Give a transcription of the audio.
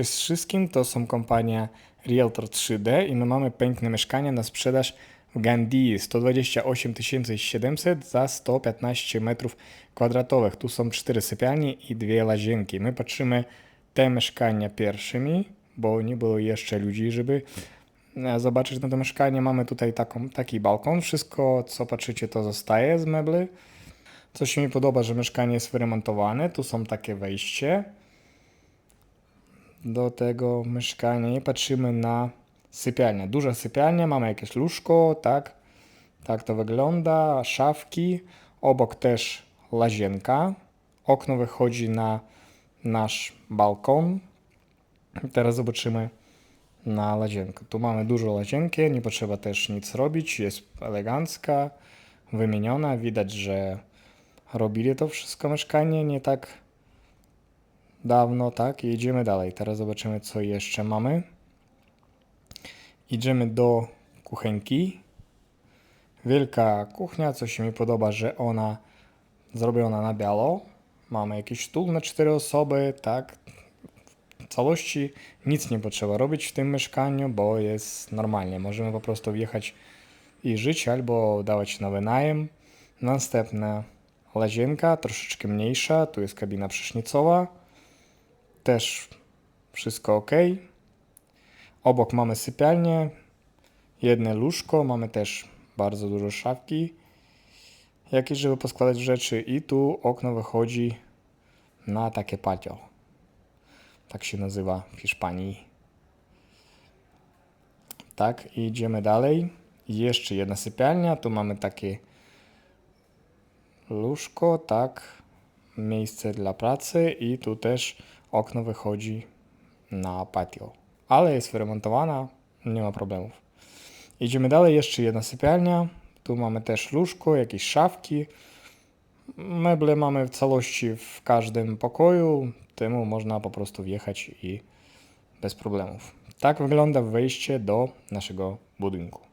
Cześć wszystkim, to są kompania Realtor 3D i my mamy piękne mieszkanie na sprzedaż w Gandhi 128 700 za 115 metrów kwadratowych. Tu są cztery sypialnie i dwie łazienki. My patrzymy te mieszkania pierwszymi, bo nie było jeszcze ludzi, żeby e, zobaczyć na to mieszkanie. Mamy tutaj taką, taki balkon. Wszystko, co patrzycie, to zostaje z mebli. Co się mi podoba, że mieszkanie jest wyremontowane. Tu są takie wejście do tego mieszkania i patrzymy na sypialnię. Duża sypialnia, mamy jakieś łóżko, tak? Tak to wygląda, szafki, obok też łazienka. Okno wychodzi na nasz balkon. Teraz zobaczymy na łazienkę. Tu mamy dużo łazienki, nie potrzeba też nic robić, jest elegancka, wymieniona. Widać, że robili to wszystko mieszkanie nie tak dawno, tak? I idziemy dalej. Teraz zobaczymy, co jeszcze mamy. Idziemy do kuchenki. Wielka kuchnia, co się mi podoba, że ona zrobiona na biało. Mamy jakiś stół na cztery osoby, tak? W całości nic nie potrzeba robić w tym mieszkaniu, bo jest normalnie. Możemy po prostu wjechać i żyć albo dawać na wynajem. Następna łazienka, troszeczkę mniejsza. Tu jest kabina prysznicowa. Też wszystko ok. Obok mamy sypialnię, jedno łóżko, mamy też bardzo dużo szafki, jakieś, żeby poskładać rzeczy i tu okno wychodzi na takie patio. Tak się nazywa w Hiszpanii. Tak, idziemy dalej. Jeszcze jedna sypialnia, tu mamy takie łóżko, tak, miejsce dla pracy i tu też okno wychodzi na patio. Ale jest wyremontowana, nie ma problemów. Idziemy dalej, jeszcze jedna sypialnia. Tu mamy też łóżko, jakieś szafki. Meble mamy w całości w każdym pokoju, temu można po prostu wjechać i bez problemów. Tak wygląda wejście do naszego budynku.